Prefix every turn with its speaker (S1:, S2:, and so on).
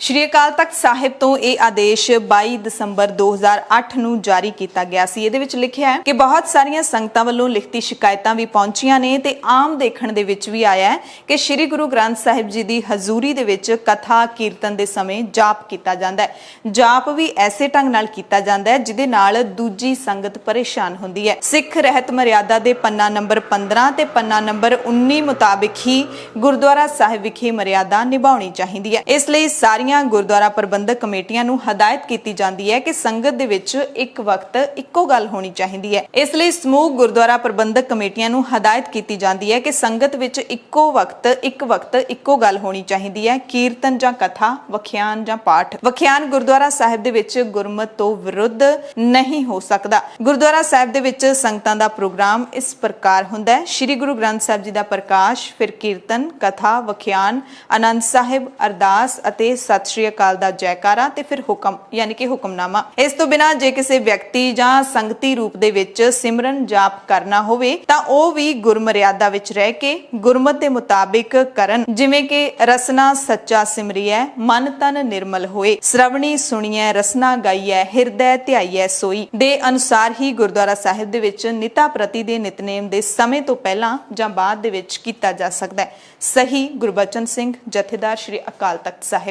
S1: ਸ਼੍ਰੀ ਅਕਾਲ ਤਖਤ ਸਾਹਿਬ ਤੋਂ ਇਹ ਆਦੇਸ਼ 22 ਦਸੰਬਰ 2008 ਨੂੰ ਜਾਰੀ ਕੀਤਾ ਗਿਆ ਸੀ। ਇਹਦੇ ਵਿੱਚ ਲਿਖਿਆ ਹੈ ਕਿ ਬਹੁਤ ਸਾਰੀਆਂ ਸੰਗਤਾਂ ਵੱਲੋਂ ਲਿਖਤੀ ਸ਼ਿਕਾਇਤਾਂ ਵੀ ਪਹੁੰਚੀਆਂ ਨੇ ਤੇ ਆਮ ਦੇਖਣ ਦੇ ਵਿੱਚ ਵੀ ਆਇਆ ਹੈ ਕਿ ਸ਼੍ਰੀ ਗੁਰੂ ਗ੍ਰੰਥ ਸਾਹਿਬ ਜੀ ਦੀ ਹਜ਼ੂਰੀ ਦੇ ਵਿੱਚ ਕਥਾ ਕੀਰਤਨ ਦੇ ਸਮੇਂ ਜਾਪ ਕੀਤਾ ਜਾਂਦਾ ਹੈ। ਜਾਪ ਵੀ ਐਸੇ ਢੰਗ ਨਾਲ ਕੀਤਾ ਜਾਂਦਾ ਹੈ ਜਿਹਦੇ ਨਾਲ ਦੂਜੀ ਸੰਗਤ ਪਰੇਸ਼ਾਨ ਹੁੰਦੀ ਹੈ। ਸਿੱਖ ਰਹਿਤ ਮਰਿਆਦਾ ਦੇ ਪੰਨਾ ਨੰਬਰ 15 ਤੇ ਪੰਨਾ ਨੰਬਰ 19 ਮੁਤਾਬਿਕ ਹੀ ਗੁਰਦੁਆਰਾ ਸਾਹਿਬ ਵਿਖੇ ਮਰਿਆਦਾ ਨਿਭਾਉਣੀ ਚਾਹੀਦੀ ਹੈ। ਇਸ ਲਈ ਸਾਰੀ ਸਾਰੀਆਂ ਗੁਰਦੁਆਰਾ ਪ੍ਰਬੰਧਕ ਕਮੇਟੀਆਂ ਨੂੰ ਹਦਾਇਤ ਕੀਤੀ ਜਾਂਦੀ ਹੈ ਕਿ ਸੰਗਤ ਦੇ ਵਿੱਚ ਇੱਕ ਵਕਤ ਇੱਕੋ ਗੱਲ ਹੋਣੀ ਚਾਹੀਦੀ ਹੈ। ਇਸ ਲਈ ਸਮੂਹ ਗੁਰਦੁਆਰਾ ਪ੍ਰਬੰਧਕ ਕਮੇਟੀਆਂ ਨੂੰ ਹਦਾਇਤ ਕੀਤੀ ਜਾਂਦੀ ਹੈ ਕਿ ਸੰਗਤ ਵਿੱਚ ਇੱਕੋ ਵਕਤ, ਇੱਕ ਵਕਤ, ਇੱਕੋ ਗੱਲ ਹੋਣੀ ਚਾਹੀਦੀ ਹੈ। ਕੀਰਤਨ ਜਾਂ ਕਥਾ, ਵਖਿਆਨ ਜਾਂ ਪਾਠ। ਵਖਿਆਨ ਗੁਰਦੁਆਰਾ ਸਾਹਿਬ ਦੇ ਵਿੱਚ ਗੁਰਮਤ ਤੋਂ ਵਿਰੁੱਧ ਨਹੀਂ ਹੋ ਸਕਦਾ। ਗੁਰਦੁਆਰਾ ਸਾਹਿਬ ਦੇ ਵਿੱਚ ਸੰਗਤਾਂ ਦਾ ਪ੍ਰੋਗਰਾਮ ਇਸ ਪ੍ਰਕਾਰ ਹੁੰਦਾ ਹੈ। ਸ੍ਰੀ ਗੁਰੂ ਗ੍ਰੰਥ ਸਾਹਿਬ ਜੀ ਦਾ ਪ੍ਰਕਾਸ਼, ਫਿਰ ਕੀਰਤਨ, ਕਥਾ, ਵਖਿਆਨ, ਆਨੰਦ ਸਾਹਿਬ, ਅਰਦਾਸ ਅਤੇ ਸਤਿ ਸ਼੍ਰੀ ਅਕਾਲ ਦਾ ਜੈਕਾਰਾ ਤੇ ਫਿਰ ਹੁਕਮ, ਯਾਨੀ ਕਿ ਹੁਕਮਨਾਮਾ। ਇਸ ਤੋਂ ਬਿਨਾ ਜੇ ਕਿਸੇ ਵਿਅਕਤੀ ਜਾਂ ਸੰਗਤੀ ਰੂਪ ਦੇ ਵਿੱਚ ਸਿਮਰਨ ਜਾਪ ਕਰਨਾ ਹੋਵੇ, ਤਾਂ ਉਹ ਵੀ ਗੁਰਮਰਿਆਦਾ ਵਿੱਚ ਰਹਿ ਕੇ ਗੁਰਮਤ ਦੇ ਮੁਤਾਬਿਕ ਕਰਨ। ਜਿਵੇਂ ਕਿ ਰਸਨਾ ਸੱਚਾ ਸਿਮਰੀਐ, ਮਨ ਤਨ ਨਿਰਮਲ ਹੋਏ। ਸ਼ਰਵਣੀ ਸੁਣੀਐ, ਰਸਨਾ ਗਾਈਐ, ਹਿਰਦੈ ਧਿਆਈਐ, ਸੋਈ। ਦੇ ਅਨੁਸਾਰ ਹੀ ਗੁਰਦੁਆਰਾ ਸਾਹਿਬ ਦੇ ਵਿੱਚ ਨਿਤਾ ਪ੍ਰਤੀ ਦੇ ਨਿਤਨੇਮ ਦੇ ਸਮੇਂ ਤੋਂ ਪਹਿਲਾਂ ਜਾਂ ਬਾਅਦ ਦੇ ਵਿੱਚ ਕੀਤਾ ਜਾ ਸਕਦਾ ਹੈ। ਸਹੀ ਗੁਰਬਚਨ ਸਿੰਘ, ਜਥੇਦਾਰ ਸ਼੍ਰੀ ਅਕਾਲ ਤਖਤ ਸਾਹਿਬ।